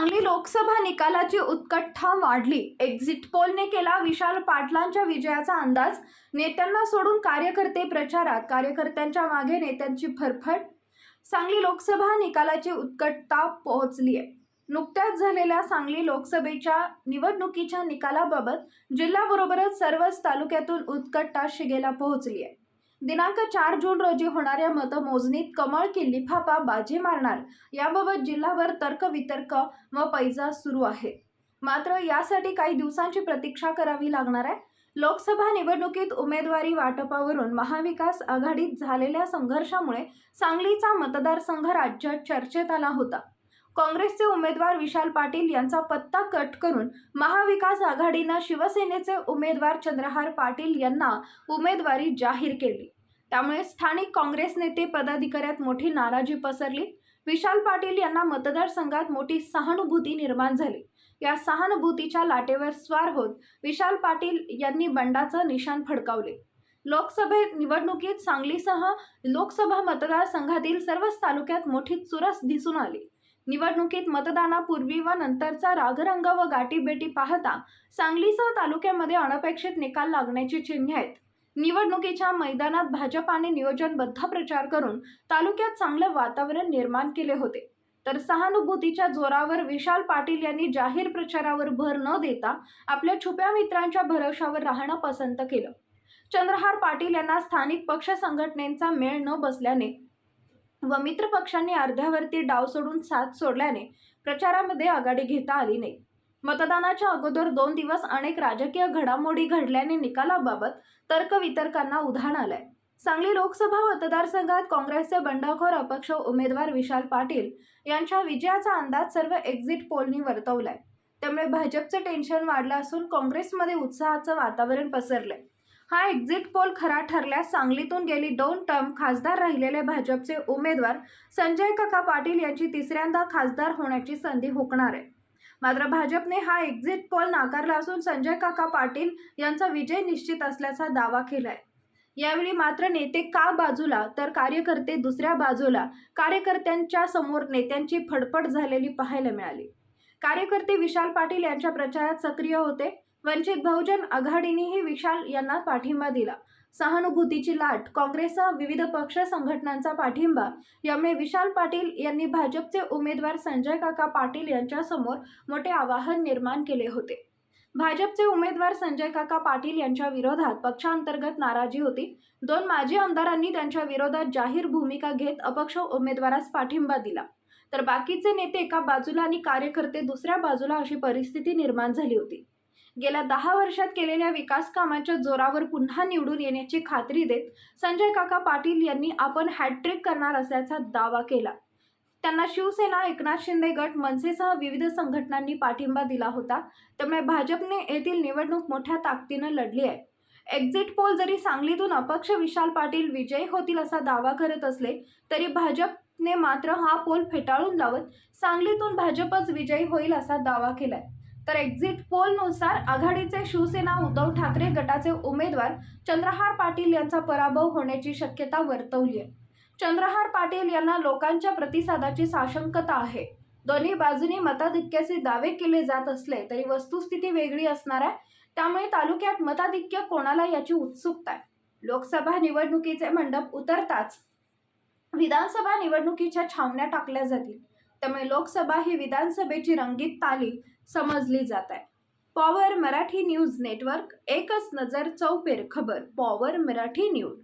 सांगली लोकसभा निकालाची उत्कट्ठा वाढली. एक्झिट पोलने केला विशाल पाटलांच्या विजयाचा अंदाज. नेत्यांना सोडून कार्यकर्ते प्रचारात कार्यकर्त्यांच्या मागे नेत्यांची फरफट. सांगली लोकसभा निकालाची उत्कटता पोहोचली आहे. नुकत्याच झालेल्या सांगली लोकसभेच्या निवडणुकीच्या निकालाबाबत जिल्ह्याबरोबरच सर्वच तालुक्यातून उत्कटता शिगेला पोहोचली आहे. दिनांक चार जून रोजी होणाऱ्या मतमोजणीत कमळ की लिफाफा बाजी मारणार याबाबत जिल्हाभर तर्कवितर्क व पैजा सुरू आहे. मात्र यासाठी काही दिवसांची प्रतीक्षा करावी लागणार आहे. लोकसभा निवडणुकीत उमेदवारी वाटपावरून महाविकास आघाडीत झालेल्या संघर्षामुळे सांगलीचा मतदारसंघ राज्यात चर्चेत आला होता. काँग्रेसचे उमेदवार विशाल पाटील यांचा पत्ता कट करून महाविकास आघाडीनं शिवसेनेचे उमेदवार चंद्रहार पाटील यांना उमेदवारी जाहीर केली. त्यामुळे स्थानिक काँग्रेस नेते पदाधिकाऱ्यात मोठी नाराजी पसरली. विशाल पाटील यांना मतदारसंघात मोठी सहानुभूती निर्माण झाली. या सहानुभूतीच्या लाटेवर स्वार होत विशाल पाटील यांनी बंडाचं निशाण फडकावले. लोकसभेत निवडणुकीत सांगलीसह लोकसभा मतदारसंघातील सर्वच तालुक्यात मोठी चुरस दिसून आली. निवडणुकीत मतदानापूर्वी व नंतरचा रागरंग व गाठीबेटी पाहता सांगलीसह तालुक्यामध्ये अनपेक्षित निकाल लागण्याची चिन्हे आहेत. निवडणुकीच्या मैदानात भाजपाने नियोजनबद्ध प्रचार करून तालुक्यात चांगलं वातावरण निर्माण केले होते. तर सहानुभूतीच्या जोरावर विशाल पाटील यांनी जाहीर प्रचारावर भर न देता आपल्या छुप्या मित्रांच्या भरोशावर राहणं पसंत केलं. चंद्रहार पाटील यांना स्थानिक पक्ष संघटनेचा मेळ न बसल्याने व मित्रपक्षांनी अर्ध्यावरती डाव सोडून साथ सोडल्याने प्रचारामध्ये आघाडी घेता आली नाही. मतदानाच्या अगोदर दोन दिवस अनेक राजकीय घडामोडी घडल्याने निकालाबाबत तर्कवितर्कांना उधाण आलंय. सांगली लोकसभा मतदारसंघात काँग्रेसचे बंडखोर अपक्ष उमेदवार विशाल पाटील यांच्या विजयाचा अंदाज सर्व एक्झिट पोलनी वर्तवलाय. त्यामुळे भाजपचं टेन्शन वाढलं असून काँग्रेसमध्ये उत्साहाचं वातावरण पसरलंय. हा एक्झिट पोल खरा ठरल्यास सांगलीतून गेली दोन टर्म खासदार राहिलेले भाजपचे उमेदवार संजय काका पाटील यांची तिसऱ्यांदा खासदार होण्याची संधी हुकणार आहे. मात्र भाजपने हा एक्झिट पोल नाकारला असून संजय काका पाटील यांचा विजय निश्चित असल्याचा दावा केलाय. यावेळी मात्र नेते का बाजूला तर कार्यकर्ते दुसऱ्या बाजूला. कार्यकर्त्यांच्या समोर नेत्यांची फडफड झालेली पाहायला मिळाली. कार्यकर्ते विशाल पाटील यांच्या प्रचारात सक्रिय होते. वंचित बहुजन आघाडीनेही विशाल यांना पाठिंबा दिला. सहानुभूतीची लाट काँग्रेससह विविध पक्ष संघटनांचा पाठिंबा. यामुळे विशाल पाटील यांनी भाजपचे उमेदवार संजय काका पाटील यांच्यासमोर मोठे आवाहन निर्माण केले होते. भाजपचे उमेदवार संजय काका पाटील यांच्या विरोधात पक्षांतर्गत नाराजी होती. दोन माजी आमदारांनी त्यांच्या विरोधात जाहीर भूमिका घेत अपक्ष उमेदवारास पाठिंबा दिला. तर बाकीचे नेते एका बाजूला आणि कार्यकर्ते दुसऱ्या बाजूला अशी परिस्थिती निर्माण झाली होती. गेल्या दहा वर्षात केलेल्या विकास कामाच्या जोरावर पुन्हा निवडून येण्याची खात्री देत संजय काका पाटील यांनी आपण हॅट्रिक करणार असल्याचा दावा केला. त्यांना शिवसेना एकनाथ शिंदे गट मनसेसह विविध संघटनांनी पाठिंबा दिला होता. त्यामुळे भाजपने येथील निवडणूक मोठ्या ताकदीनं लढली आहे. एक्झिट पोल जरी सांगलीतून अपक्ष विशाल पाटील विजयी होतील असा दावा करत असले तरी भाजपने मात्र हा पोल फेटाळून लावत सांगलीतून भाजपच विजयी होईल असा दावा केलाय. तर एक्झिट पोलनुसार आघाडीचे शिवसेना उद्धव ठाकरे गटाचे उमेदवार चंद्रहार पाटील यांचा पराभव होण्याची शक्यता वर्तवली आहे. चंद्रहार पाटील यांना लोकांच्या प्रतिसादाची साशंकता आहे. दोन्ही बाजूनी मताधिक्याचे दावे केले जात असले तरी वस्तुस्थिती वेगळी असणार आहे. त्यामुळे तालुक्यात मताधिक्य कोणाला याची उत्सुकता आहे? लोकसभा निवडणुकीचे मंडप उतरताच विधानसभा निवडणुकीच्या छावण्या टाकल्या जातील. त्यामुळे लोकसभा ही विधानसभेची रंगीत तालीम समजली जात आहे. पॉवर मराठी न्यूज नेटवर्क एकच नजर चौपेर खबर पॉवर मराठी न्यूज.